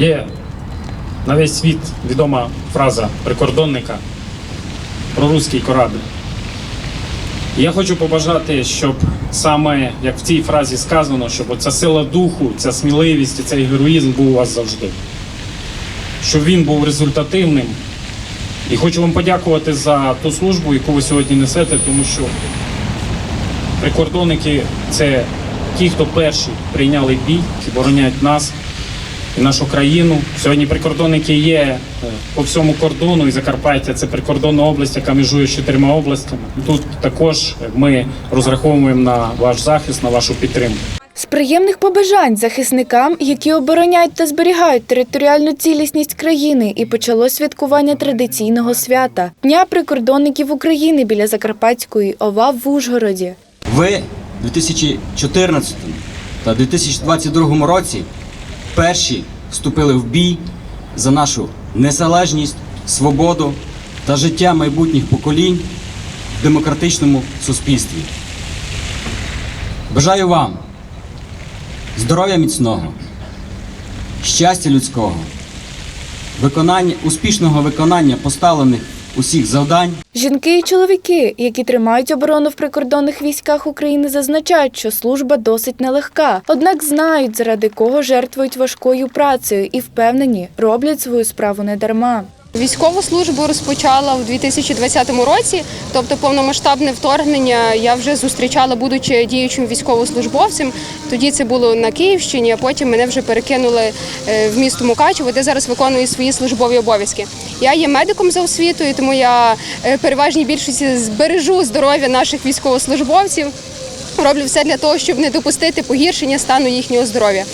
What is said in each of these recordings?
Є на весь світ відома фраза прикордонника про руський корабль. І Я хочу побажати, щоб саме як в цій фразі сказано, щоб ця сила духу, ця сміливість і цей героїзм був у вас завжди. Щоб він був результативним. І хочу вам подякувати за ту службу, яку ви сьогодні несете, тому що прикордонники це ті, хто перші прийняли бій, які боронять нас і нашу країну. Сьогодні прикордонники є е, по всьому кордону, і Закарпаття це прикордонна область, яка межує з чотирма областями. Тут також ми розраховуємо на ваш захист, на вашу підтримку. З приємних побажань захисникам, які обороняють та зберігають територіальну цілісність країни, і почалось святкування традиційного свята Дня прикордонників України біля Закарпатської ОВА в Ужгороді. Ви у 2014 та 2022 році перші вступили в бій за нашу незалежність, свободу та життя майбутніх поколінь в демократичному суспільстві. Бажаю вам здоров'я міцного, щастя людського, виконання, успішного виконання поставлених усіх завдань. Жінки і чоловіки, які тримають оборону в прикордонних військах України, зазначають, що служба досить нелегка, однак знають, заради кого жертвують важкою працею, і впевнені, роблять свою справу не дарма. Військову службу розпочала у 2020 році, тобто повномасштабне вторгнення я вже зустрічала, будучи діючим військовослужбовцем. Тоді це було на Київщині, а потім мене вже перекинули е, в місто Мукачево, де зараз виконую свої службові обов'язки. Я є медиком за освітою, тому я е, переважній більшості збережу здоров'я наших військовослужбовців. Роблю все для того, щоб не допустити погіршення стану їхнього здоров'я.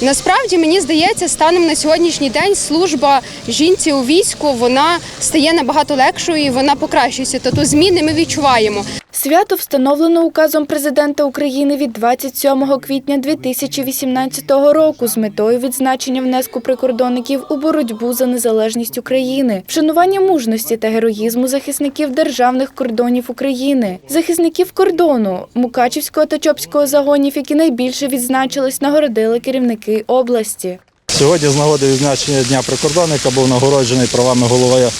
Насправді мені здається, станом на сьогоднішній день служба жінці у війську вона стає набагато легшою і вона покращується. Тобто зміни ми відчуваємо. Свято встановлено указом президента України від 27 квітня 2018 року з метою відзначення внеску прикордонників у боротьбу за незалежність України, вшанування мужності та героїзму захисників державних кордонів України, захисників кордону Мукачівського та Чопського загонів, які найбільше відзначились, нагородили керівники області. Сьогодні з нагоди відзначення Дня прикордонника був нагороджений правами голови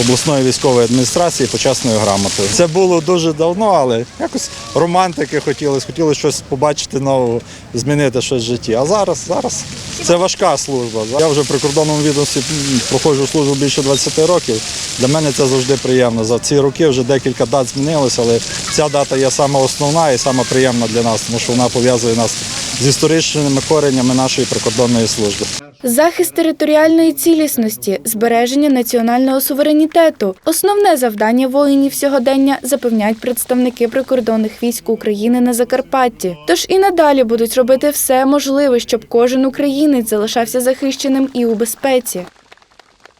обласної військової адміністрації почесною грамотою. Це було дуже давно, але якось романтики хотілося, хотілося щось побачити нового, змінити щось в житті. А зараз, зараз це важка служба. Я вже в прикордонному відомстві проходжу службу більше 20 років. Для мене це завжди приємно. За ці роки вже декілька дат змінилося, але ця дата є сама основна і сама приємна для нас, тому що вона пов'язує нас з історичними коренями нашої прикордонної служби. Захист територіальної цілісності, збереження національного суверенітету основне завдання воїнів сьогодення запевняють представники прикордонних військ України на Закарпатті. Тож і надалі будуть робити все можливе, щоб кожен українець залишався захищеним і у безпеці.